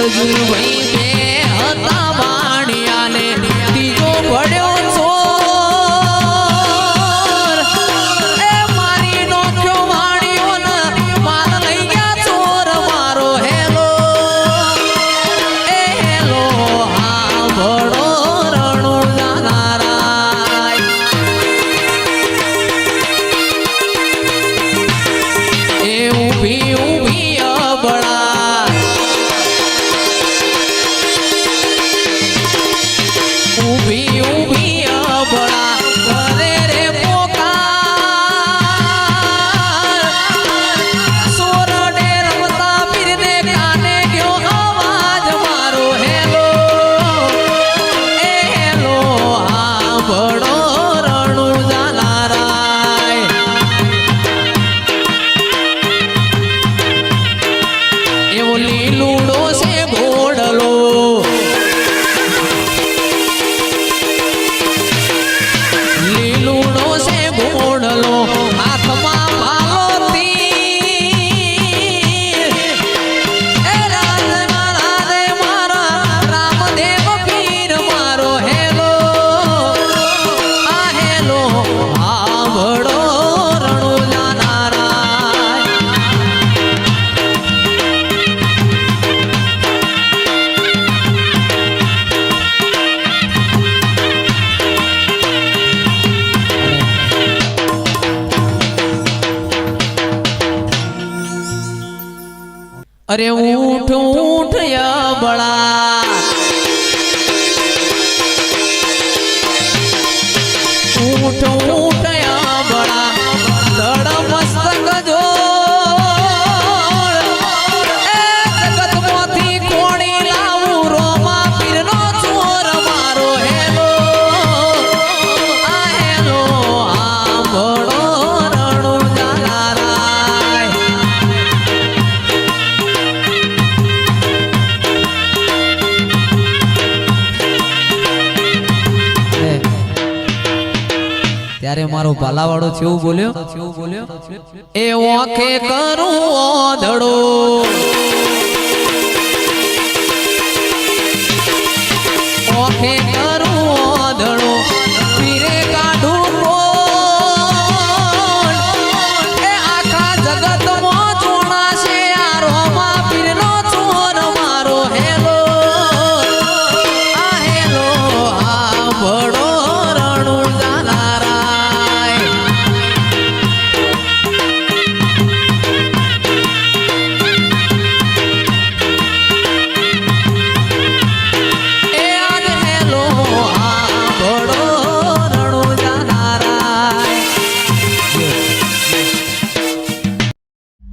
arzu বড় અરે ઊંઠ ઊંઠ બળા. ત્યારે મારો ભાલાવાળો કેવું બોલ્યો કેવું બોલ્યો એ ઓખે કરું ઓધડો ઓખે